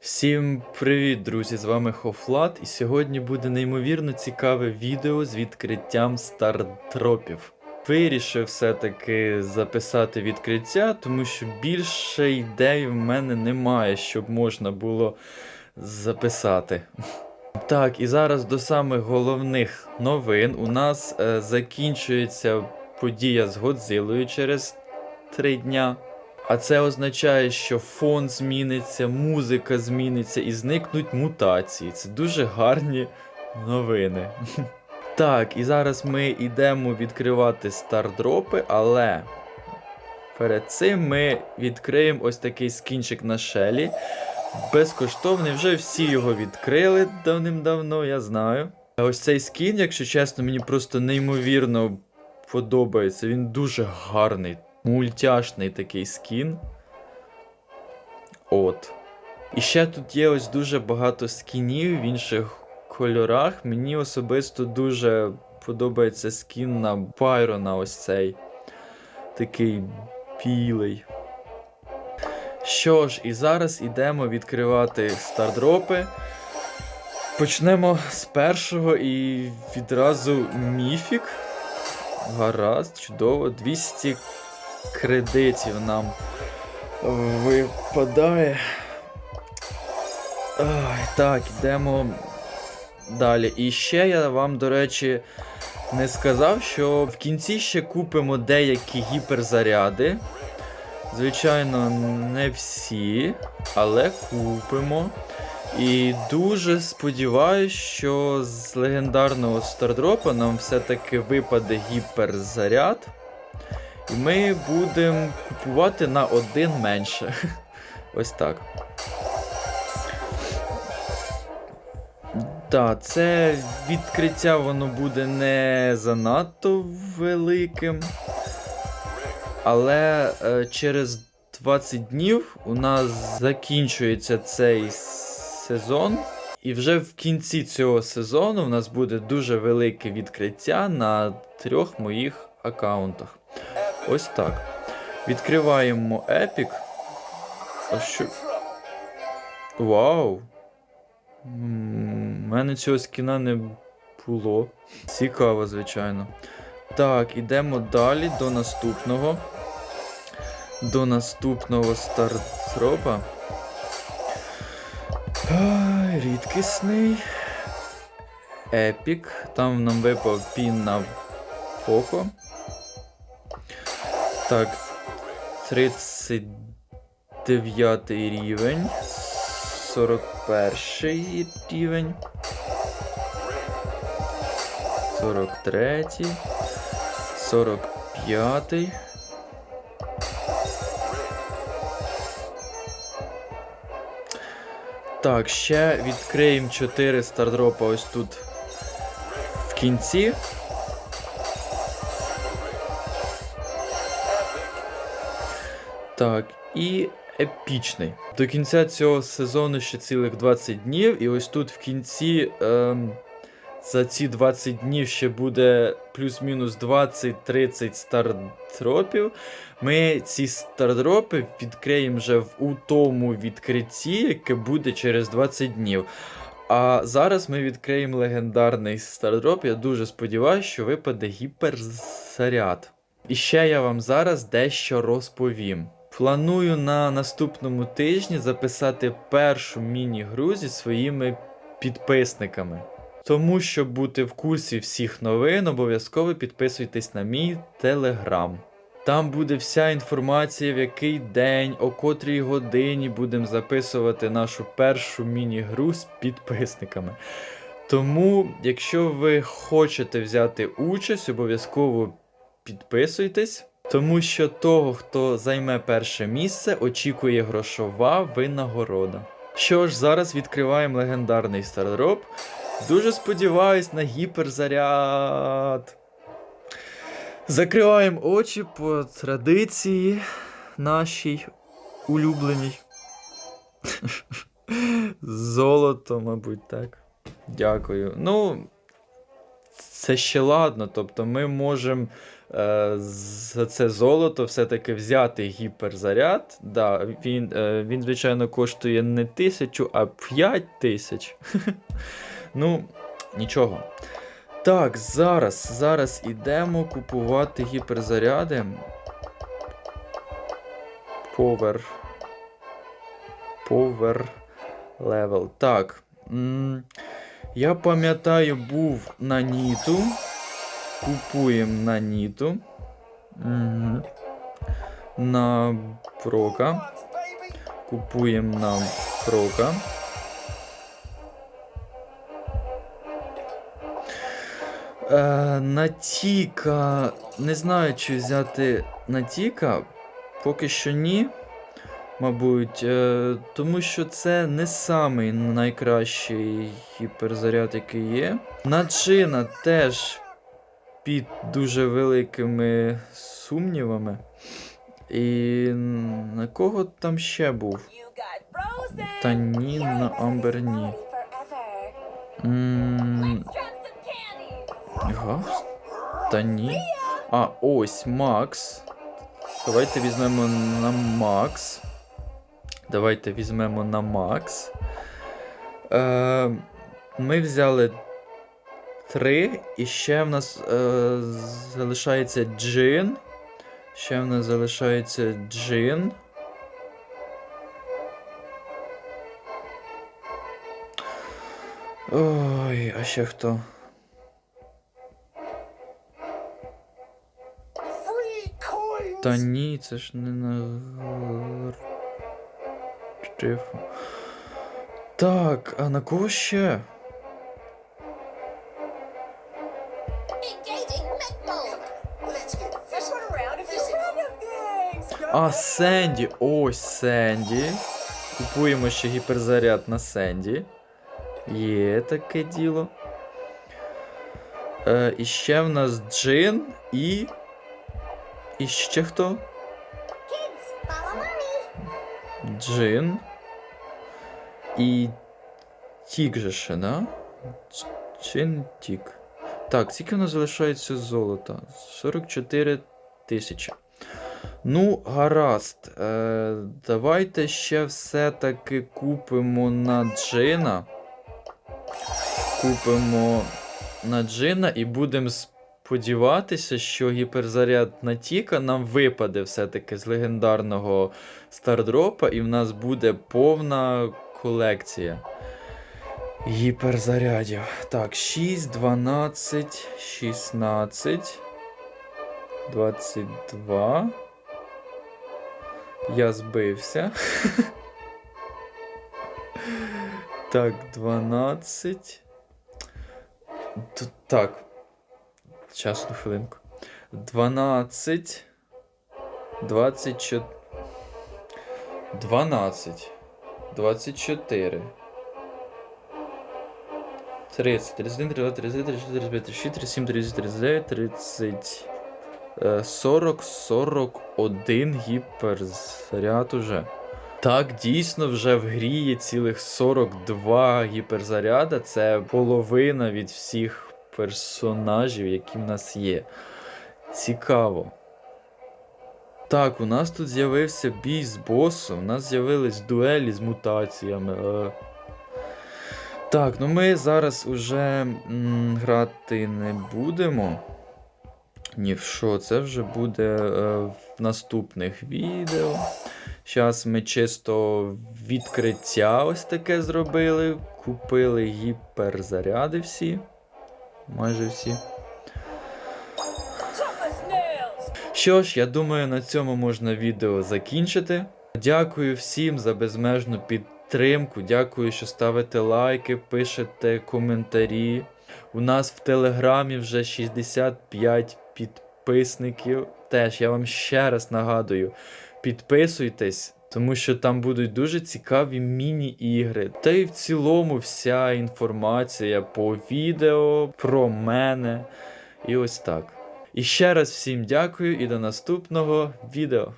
Всім привіт, друзі! З вами Хофлат, і сьогодні буде неймовірно цікаве відео з відкриттям стартропів. Вирішив все-таки записати відкриття, тому що більше ідей в мене немає, щоб можна було записати. Так, і зараз до самих головних новин. У нас е, закінчується подія з Годзилою через три дня. А це означає, що фон зміниться, музика зміниться і зникнуть мутації. Це дуже гарні новини. Так, і зараз ми йдемо відкривати стардропи, але перед цим ми відкриємо ось такий скінчик на шелі. Безкоштовний, вже всі його відкрили давним-давно, я знаю. А ось цей скін, якщо чесно, мені просто неймовірно подобається. Він дуже гарний, мультяшний такий скін. От. І ще тут є ось дуже багато скінів в інших кольорах. Мені особисто дуже подобається скін на Байрона ось цей. Такий білий. Що ж, і зараз ідемо відкривати стардропи. Почнемо з першого і відразу міфік. Гаразд, чудово. 200 кредитів нам випадає. Ой, так, йдемо далі. І ще я вам, до речі, не сказав, що в кінці ще купимо деякі гіперзаряди. Звичайно, не всі, але купимо. І дуже сподіваюсь, що з легендарного стардропа нам все-таки випаде гіперзаряд. І ми будемо купувати на один менше. Ось так. Так, це відкриття воно буде не занадто великим. Але е, через 20 днів у нас закінчується цей сезон. І вже в кінці цього сезону у нас буде дуже велике відкриття на трьох моїх аккаунтах. Ось так. Відкриваємо Epic. А що? Вау! У мене цього скіна не було. Цікаво, звичайно. Так, ідемо далі до наступного. До наступного стартропа. Рідкісний. Епік. Там нам випав пін на Поко. Так. 39 рівень. 41 рівень. 43. 45. Так, ще відкриємо 4 стардропа ось тут в кінці. Так, і епічний. До кінця цього сезону ще цілих 20 днів, і ось тут в кінці. Ем, за ці 20 днів ще буде плюс-мінус 20-30 стардропів. Ми ці стардропи відкриємо вже в у тому відкритті, яке буде через 20 днів. А зараз ми відкриємо легендарний стардроп. Я дуже сподіваюся, що випаде гіперзаряд. І ще я вам зараз дещо розповім. Планую на наступному тижні записати першу міні-гру зі своїми підписниками. Тому, щоб бути в курсі всіх новин, обов'язково підписуйтесь на мій телеграм. Там буде вся інформація, в який день, о котрій годині будемо записувати нашу першу міні-гру з підписниками. Тому, якщо ви хочете взяти участь, обов'язково підписуйтесь. Тому що того, хто займе перше місце, очікує грошова винагорода. Що ж, зараз відкриваємо легендарний стардроп. Дуже сподіваюсь на гіперзаряд. Закриваємо очі по традиції нашій улюбленій. Золото, мабуть, так. Дякую. Ну, це ще ладно. Тобто ми можемо е, за це золото все-таки взяти гіперзаряд. Да, він, е, він, звичайно, коштує не тисячу, а 5 тисяч. ну, нічого. Так, зараз, зараз ідемо купувати гіперзаряди. Power. Power level. Так. м, Я пам'ятаю, був на Ніту. Купуємо на Ніту. Угу. На Прока. Купуємо на Прока. Е, Натіка. Не знаю, чи взяти Натіка. Поки що ні. Мабуть, е, тому що це не самий найкращий гіперзаряд, який є. Наджина теж під дуже великими сумнівами. І на кого там ще був? Та ні, на Амбер ні. Та ні. А, ось Макс. Давайте візьмемо на Макс. Давайте візьмемо на Макс. Е, ми взяли три, і ще в нас е, залишається джин. Ще в нас залишається джин. Ой, а ще хто? Та ні, це ж не на Штифу. Так, а на кого ще? А, Сенді. Ось Сенді. Купуємо ще гіперзаряд на Сенді. Є таке діло. Е, і ще в нас Джин і. І ще хто? Джин. І Тік же ще, да? Джин Тік. Так, скільки нас залишається золота? 44 тисячі. Ну, гаразд. Е, давайте ще все-таки купимо на Джина. Купимо на Джина і будемо сподіватися, що гіперзаряд на Тіка нам випаде все-таки з легендарного стардропа, і в нас буде повна колекція гіперзарядів. Так, 6, 12, 16, 22. Я збився. Так, 12. Тут, так. Час одну хвилинку. 12. 24. 12. 24. 30, 31, 32, 33, 34, 35, 36, 37, 38, 39, 30. е, 40, 41 гіперзаряд уже. Так, дійсно, вже в грі є цілих 42 гіперзаряда. Це половина від всіх персонажів, які в нас є. Цікаво. Так, у нас тут з'явився бій з босом, у нас з'явились дуелі з мутаціями. Е. Так, ну ми зараз уже м, грати не будемо. Ні в що, це вже буде е, в наступних відео. Зараз ми чисто відкриття ось таке зробили. Купили гіперзаряди всі. Майже всі. Що ж, я думаю, на цьому можна відео закінчити. Дякую всім за безмежну підтримку. Дякую, що ставите лайки, пишете коментарі. У нас в Телеграмі вже 65 підписників. Теж я вам ще раз нагадую: підписуйтесь, тому що там будуть дуже цікаві міні-ігри. Та й в цілому вся інформація по відео про мене. І ось так. І ще раз всім дякую і до наступного відео.